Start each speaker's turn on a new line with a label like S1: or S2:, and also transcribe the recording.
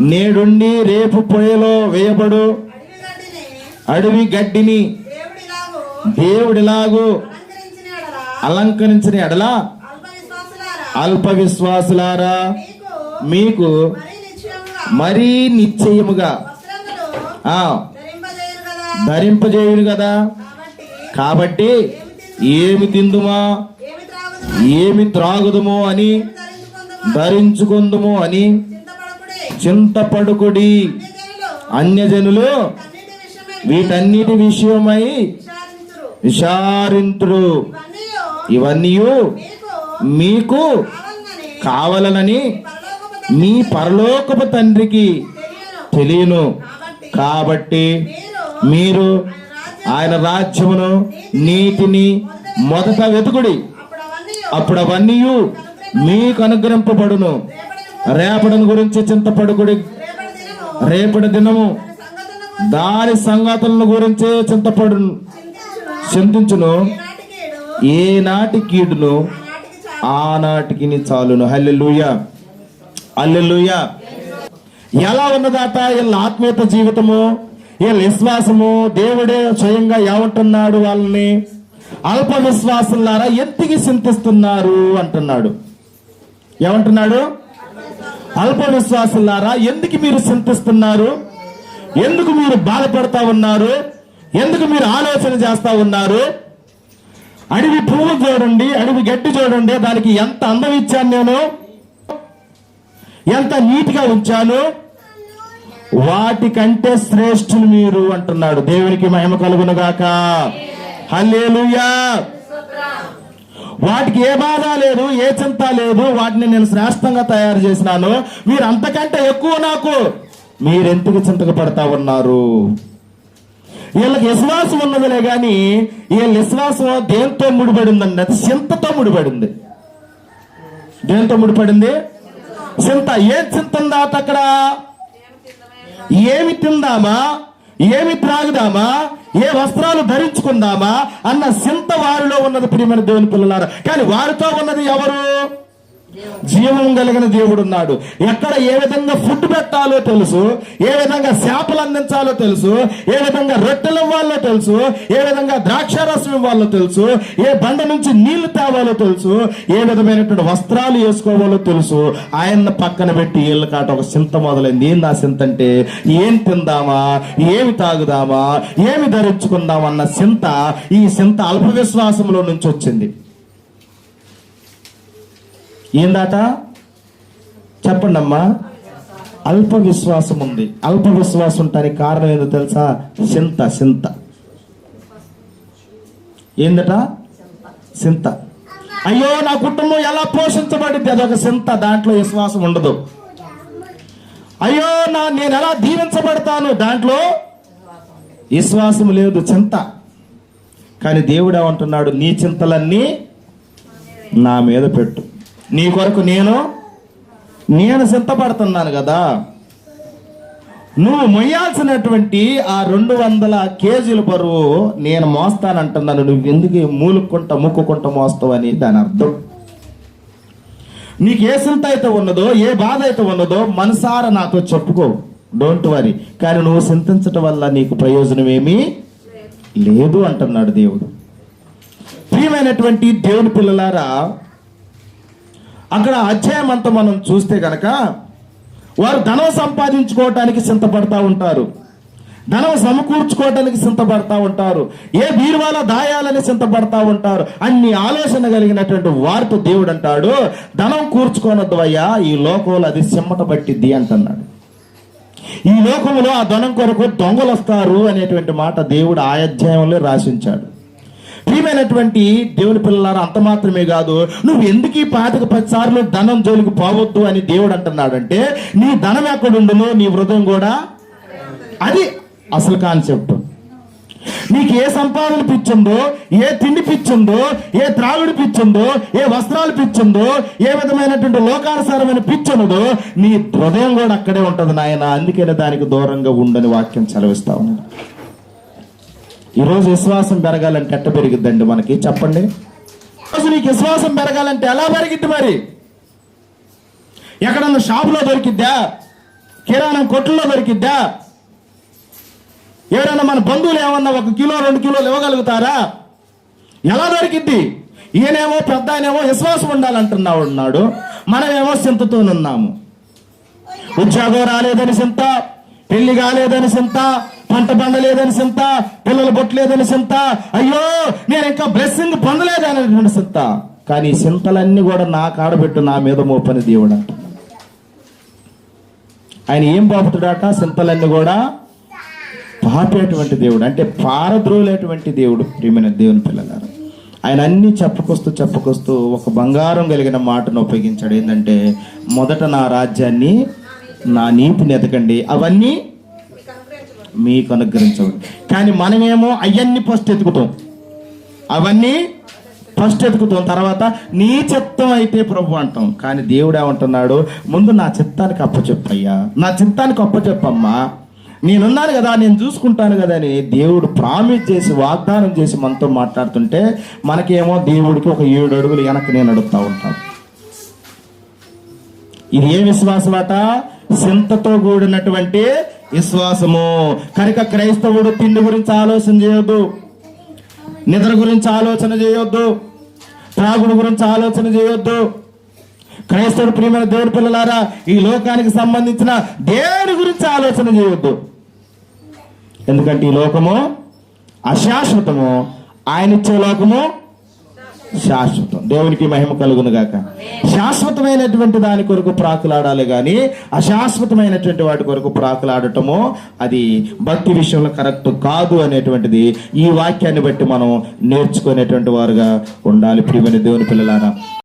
S1: నేడుండి రేపు పొయ్యిలో వేయబడు.
S2: అడవి గడ్డిని. దేవుడిలాగు. అలంకరించిన ఎడల? అల్ప విశ్వాసులారా మీకు మరీ నిశ్చయముగా.
S1: ధరింపజేయును కదా.
S2: కాబట్టి
S1: ఏమి తిందుమా?
S2: ఏమి
S1: త్రాగుదుమో? అని
S2: ధరించుకుందుము
S1: అని
S2: చింతపడుకుడి అన్యజనులు
S1: వీటన్నిటి విషయమై
S2: విచారించురు
S1: విచారింతురు.
S2: ఇవన్నీ మీకు కావాలని
S1: కావాలనని మీ పరలోకపు తండ్రికి
S2: తెలియను. కాబట్టి మీరు
S1: ఆయన రాజ్యమును నీతిని మొదట వెతుకుడి.
S2: అప్పుడు
S1: అప్పుడు అవన్నీ మీకు అనుగ్రహింపబడును. రేపటిని గురించి చింతపడుకుడి.
S2: రేపటి దినము
S1: దాని సంగతులను గురించి చింతపడు
S2: చింతించును. ఏనాటి
S1: ఏ నాటి కీడును?
S2: ఆనాటికి
S1: చాలును. హల్లెలూయ. హల్లెలూయ. ఎలా ఉన్నదాట వీళ్ళ ఆత్మీయత జీవితము వీళ్ళ విశ్వాసము దేవుడే స్వయంగా ఏమంటున్నాడు వాళ్ళని. అల్ప విశ్వాసులారా ఎంతికి చింతిస్తున్నారు అంటున్నాడు. ఏమంటున్నాడు? అల్ప విశ్వాసులారా ఎందుకు మీరు చింతిస్తున్నారు? ఎందుకు మీరు బాధపడతా ఉన్నారు? ఎందుకు మీరు ఆలోచన చేస్తా ఉన్నారు? అడవి పువ్వు చూడండి అడవి గడ్డి చూడండి దానికి ఎంత అందం ఇచ్చాను నేను? ఎంత నీట్గా ఉంచాను? వాటికంటే శ్రేష్ఠులు మీరు అంటున్నాడు. దేవునికి మహిమ కలుగునుగాక. హల్లేలుయా. వాటికి ఏ బాధ లేదు ఏ చింత లేదు వాటిని నేను శ్రేష్టంగా తయారు చేసినాను. మీరు అంతకంటే ఎక్కువ నాకు మీరెందుకు చింతకు పడతా ఉన్నారు? వీళ్ళకి విశ్వాసం ఉన్నదిలే గాని వీళ్ళ విశ్వాసం దేంతో ముడిపడిందండి? అది చింతతో ముడిపడింది. దేంతో ముడిపడింది? చింత. ఏం చింత ఉందా అక్కడ? ఏమి తిందామా? ఏమి త్రాగుదామా? ఏ వస్త్రాలు ధరించుకుందామా? అన్న చింత వారిలో ఉన్నది ప్రియమైన దేవుని పిల్లలారు. కానీ వారితో ఉన్నది ఎవరు? జీవం కలిగిన దేవుడు ఉన్నాడు. ఎక్కడ ఏ విధంగా ఫుడ్ పెట్టాలో తెలుసు ఏ విధంగా చేపలు అందించాలో తెలుసు ఏ విధంగా రొట్టెలు తెలుసు? ఏ విధంగా ద్రాక్షారసం ఇవ్వాలో తెలుసు? ఏ బండ నుంచి నీళ్ళు తేవాలో తెలుసు? ఏ విధమైనటువంటి వస్త్రాలు వేసుకోవాలో తెలుసు? ఆయన పక్కన పెట్టి ఇళ్ళ కాట ఒక చింత మొదలైంది. ఏం నా చింత అంటే ఏం తిందామా? ఏమి తాగుదామా? ఏమి ధరించుకుందామన్న చింత ఈ చింత అల్ప విశ్వాసంలో నుంచి వచ్చింది. ఏందాట చెప్పండి అమ్మా అల్ప విశ్వాసం ఉంది. అల్ప విశ్వాసం ఉంటానికి కారణం ఏందో తెలుసా? చింత చింత ఏందట? చింత అయ్యో నా కుటుంబం ఎలా పోషించబడింది అదొక చింత దాంట్లో విశ్వాసం ఉండదు. అయ్యో నా నేను ఎలా దీవించబడతాను? దాంట్లో విశ్వాసం లేదు చింత. కానీ దేవుడు ఏమంటున్నాడు? నీ చింతలన్నీ నా మీద పెట్టు. నీ కొరకు నేను నేను చింతపడుతున్నాను కదా. నువ్వు మొయ్యాల్సినటువంటి ఆ రెండు వందల కేజీల బరువు నేను మోస్తానంటున్నాను. నువ్వు ఎందుకు మూలుక్కుంటా ముక్కుకుంటా మోస్తావని దాని అర్థం? నీకు ఏ చింత అయితే ఉన్నదో ఏ బాధ అయితే ఉన్నదో మనసార నాతో చెప్పుకో. డోంట్ వరీ కానీ నువ్వు చింతించటం వల్ల నీకు ప్రయోజనం ఏమీ లేదు అంటున్నాడు దేవుడు. ప్రియమైనటువంటి దేవుని పిల్లలారా అక్కడ అధ్యాయం అంతా మనం చూస్తే కనుక వారు ధనం సంపాదించుకోవటానికి చింతపడతా ఉంటారు. ధనం సమకూర్చుకోవటానికి చింతపడతా ఉంటారు. ఏ బీరువాల దాయాలని చింతపడతా ఉంటారు. అన్ని ఆలోచన కలిగినటువంటి వారితో దేవుడు అంటాడు ధనం కూర్చుకోనద్వయ్యా ఈ లోకంలో అది సిమ్మట పట్టిద్ది అంటున్నాడు. ఈ లోకంలో ఆ ధనం కొరకు దొంగలు వస్తారు అనేటువంటి మాట దేవుడు ఆ అధ్యాయంలో రాసించాడు. ప్రియమైనటువంటి దేవుని పిల్లలారా అంత మాత్రమే కాదు నువ్వు ఎందుకు ఈ పాతిక పది సార్లు ధనం జోలికి పోవద్దు అని దేవుడు అంటున్నాడంటే నీ ధనం ఎక్కడుండునో నీ హృదయం కూడా అది అసలు కాన్సెప్ట్. నీకు ఏ సంపాదన పిచ్చుందో ఏ తిండి పిచ్చుందో ఏ త్రాగుడు పిచ్చుందో ఏ వస్త్రాలు పిచ్చుందో ఏ విధమైనటువంటి లోకానుసారమైన పిచ్చున్నదో నీ హృదయం కూడా అక్కడే ఉంటుంది నాయన. అందుకనే దానికి దూరంగా ఉండని వాక్యం చలవిస్తా ఉన్నాను. ఈరోజు విశ్వాసం పెరగాలంటే ఎట్ట పెరిగిద్దండి మనకి? చెప్పండి. ఈరోజు నీకు విశ్వాసం పెరగాలంటే ఎలా పెరిగిద్ది మరి? ఎక్కడన్నా షాపులో దొరికిద్దా? కిరాణం కొట్టుల్లో దొరికిద్దా? ఎవరైనా మన బంధువులు ఏమన్నా ఒక కిలో రెండు కిలోలు ఇవ్వగలుగుతారా? ఎలా దొరికిద్ది? ఈయనేమో పెద్ద ఆయనేమో విశ్వాసం ఉండాలంటున్నావు ఉన్నాడు. మనమేమో ఉన్నాము ఉద్యోగం రాలేదని సింత పెళ్ళి కాలేదని సింత పంట పండలేదని చింత పిల్లలు పుట్టలేదని చింత అయ్యో నేను ఇంకా బ్లెస్సింగ్ పొందలేదని చింత కానీ చింతలన్నీ కూడా నా కాడబెట్టు నా మీద మోపని దేవుడు ఆయన ఏం బాపుతాడట చింతలన్నీ కూడా పాపేటువంటి దేవుడు అంటే పారద్రోలేటువంటి దేవుడు ప్రియమైన దేవుని పిల్లలారు. ఆయన అన్ని చెప్పుకొస్తూ చెప్పుకొస్తూ ఒక బంగారం కలిగిన మాటను ఉపయోగించాడు. ఏంటంటే మొదట నా రాజ్యాన్ని నా నీతిని ఎదకండి అవన్నీ
S2: మీకు అనుగ్రహించబడి.
S1: కానీ మనమేమో అవన్నీ ఫస్ట్ ఎత్తుకుతాం అవన్నీ ఫస్ట్ ఎత్తుకుతాం తర్వాత నీ చిత్తం అయితే ప్రభు అంటాం. కానీ దేవుడు ఏమంటున్నాడు? ముందు నా చిత్తానికి అప్పచెప్పయ్యా నా చిత్తానికి అప్పచెప్పమ్మా నేనున్నాను కదా నేను చూసుకుంటాను కదా అని దేవుడు ప్రామిస్ చేసి వాగ్దానం చేసి మనతో మాట్లాడుతుంటే మనకేమో దేవుడికి ఒక ఏడు అడుగులు వెనక్కి నేను అడుగుతా ఉంటాను. ఇది ఏ విశ్వాసమట సింతతో కూడినటువంటి విశ్వాసము. కనుక క్రైస్తవుడు తిండి గురించి ఆలోచన చేయొద్దు. నిద్ర గురించి ఆలోచన చేయొద్దు. త్రాగుడు గురించి ఆలోచన చేయొద్దు. క్రైస్తవుడు ప్రియమైన దేవుడి పిల్లలారా ఈ లోకానికి సంబంధించిన దేని గురించి ఆలోచన చేయొద్దు? ఎందుకంటే ఈ లోకము అశాశ్వతము. ఆయన ఇచ్చే లోకము శాశ్వతం. దేవునికి మహిమ కలుగును గాక. శాశ్వతమైనటువంటి దాని కొరకు ప్రాకులాడాలి కానీ అశాశ్వతమైనటువంటి వాటి కొరకు ప్రాకులాడటము అది భక్తి విషయంలో కరెక్ట్ కాదు అనేటువంటిది ఈ వాక్యాన్ని బట్టి మనం నేర్చుకునేటువంటి వారుగా ఉండాలి. ప్రియమైన దేవుని పిల్లలారా.